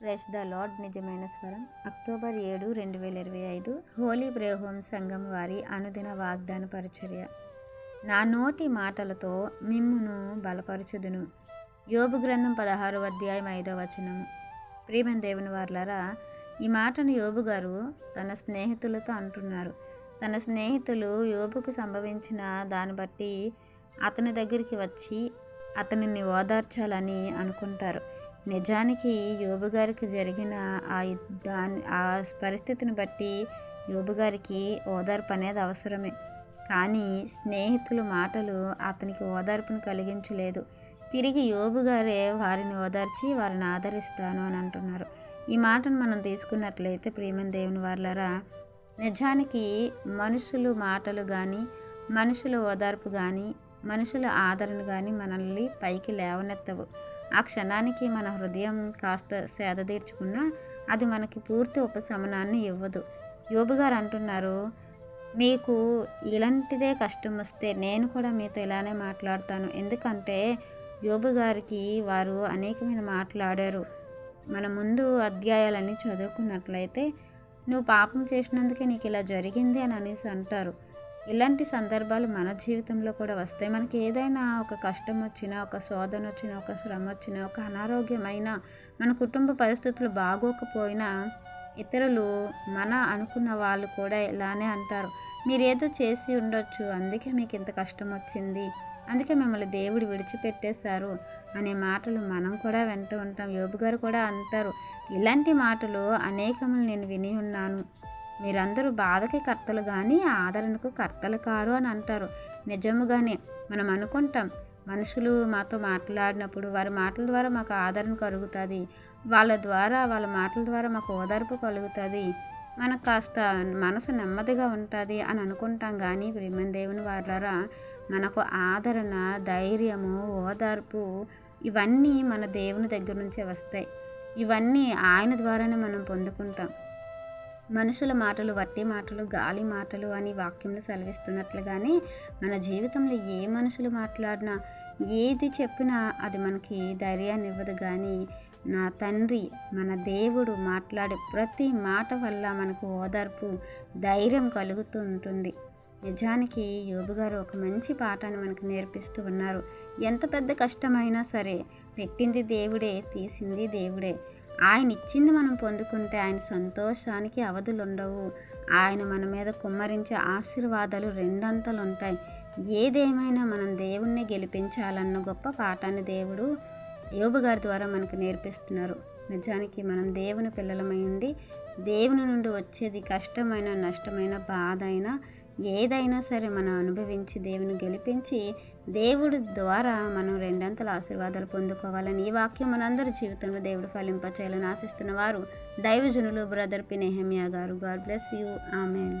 Press the lord నిజమైన స్వరం. October ఏడు రెండు వేల ఇరవై ఐదు. హోలీ బ్రేహోమ్ సంఘం వారి అనుదిన వాగ్దాన పరిచర్య. నా నోటి మాటలతో మిమ్మును బలపరచుదును. యోబు గ్రంథం పదహారు అధ్యాయం ఐదో వచనము ప్రియమన్ దేవుని వార్లరా ఈ మాటను యోబు గారు తన స్నేహితులతో అంటున్నారు. తన స్నేహితులు యోబుకు సంభవించిన దాన్ని బట్టి అతని దగ్గరికి వచ్చి అతనిని ఓదార్చాలని అనుకుంటారు. నిజానికి యోబు గారికి జరిగిన ఆ దాని ఆ పరిస్థితిని బట్టి యోబు గారికి ఓదార్పు అనేది అవసరమే. కానీ స్నేహితుల మాటలు అతనికి ఓదార్పును కలిగించలేదు. తిరిగి యోబు గారే వారిని ఓదార్చి వారిని ఆదరిస్తాను అని అంటున్నారు. ఈ మాటను మనం తీసుకున్నట్లయితే ప్రియమైన దేవుని వాళ్ళరా నిజానికి మనుషులు మాటలు కానీ మనుషుల ఓదార్పు కానీ మనుషుల ఆదరణ కానీ మనల్ని పైకి లేవనెత్తవు. ఆ క్షణానికి మన హృదయం కాస్త సేద తీర్చుకున్నా అది మనకి పూర్తి ఉపశమనాన్ని ఇవ్వదు. యోబు గారు అంటున్నారు మీకు ఇలాంటిదే కష్టం వస్తే నేను కూడా మీతో ఇలానే మాట్లాడతాను. ఎందుకంటే యోబు గారికి వారు అనేకమైన మాట్లాడారు. మన ముందు అధ్యాయాలన్నీ చదువుకున్నట్లయితే నువ్వు పాపం చేసినందుకే నీకు ఇలా జరిగింది అని అనేసి అంటారు. ఇలాంటి సందర్భాలు మన జీవితంలో కూడా వస్తాయి. మనకి ఏదైనా ఒక కష్టం వచ్చినా ఒక శోధన వచ్చినా ఒక శ్రమ వచ్చినా ఒక అనారోగ్యమైన మన కుటుంబ పరిస్థితులు బాగోకపోయినా ఇతరులు మన అనుకున్న వాళ్ళు కూడా ఇలానే అంటారు. మీరు ఏదో చేసి ఉండొచ్చు అందుకే మీకు ఇంత కష్టం వచ్చింది అందుకే మిమ్మల్ని దేవుడు విడిచిపెట్టేశారు అనే మాటలు మనం కూడా వింటూ ఉంటాం. యోబు గారు కూడా అంటారు ఇలాంటి మాటలు అనేకములు నేను విని ఉన్నాను. మీరందరూ బాధకి కర్తలు కానీ ఆదరణకు కర్తలు కారు అని అంటారు. నిజముగానే మనం అనుకుంటాం మనుషులు మాతో మాట్లాడినప్పుడు వారి మాటల ద్వారా మాకు ఆదరణ కలుగుతుంది. వాళ్ళ ద్వారా వాళ్ళ మాటల ద్వారా మాకు ఓదార్పు కలుగుతుంది. మనకు కాస్త మనసు నెమ్మదిగా ఉంటుంది అని అనుకుంటాం కానీ ప్రేమ దేవుని వాళ్ళరా మనకు ఆదరణ ధైర్యము ఓదార్పు ఇవన్నీ మన దేవుని దగ్గర నుంచే వస్తాయి. ఇవన్నీ ఆయన ద్వారానే మనం పొందుకుంటాం. మనుషుల మాటలు వట్టి మాటలు గాలి మాటలు అని వాక్యంలో సెలవిస్తున్నట్లుగానే మన జీవితంలో ఏ మనుషులు మాట్లాడినా ఏది చెప్పినా అది మనకి ధైర్యాన్ని ఇవ్వదు. కానీ నా తండ్రి మన దేవుడు మాట్లాడే ప్రతి మాట వల్ల మనకు ఓదార్పు ధైర్యం కలుగుతూ ఉంటుంది. నిజానికి యోబు గారు ఒక మంచి పాఠాన్ని మనకు నేర్పిస్తూ ఉన్నారు. ఎంత పెద్ద కష్టమైనా సరే పెట్టింది దేవుడే తీసింది దేవుడే. ఆయన ఇచ్చింది మనం పొందుకుంటే ఆయన సంతోషానికి అవధులు ఉండవు ఆయన మన మీద కుమ్మరించే ఆశీర్వాదాలు రెండంతలు ఉంటాయి ఏదేమైనా మనం దేవుణ్ణి గెలిపించాలన్న గొప్ప పాఠాన్ని దేవుడు యోబు గారి ద్వారా మనకు నేర్పిస్తున్నారు. నిజానికి మనం దేవుని పిల్లలమై ఉండి దేవుని నుండి వచ్చేది కష్టమైన నష్టమైన బాధ అయినా ఏదైనా సరే మనం అనుభవించి దేవుని గెలిపించి దేవుడి ద్వారా మనం రెండంతల ఆశీర్వాదాలు పొందుకోవాలని ఈ వాక్యం మనందరి జీవితంలో దేవుడు ఫలింపచేయాలని ఆశిస్తున్న వారు దైవజనులు brother P Nehemiah garu. God bless you. Amen.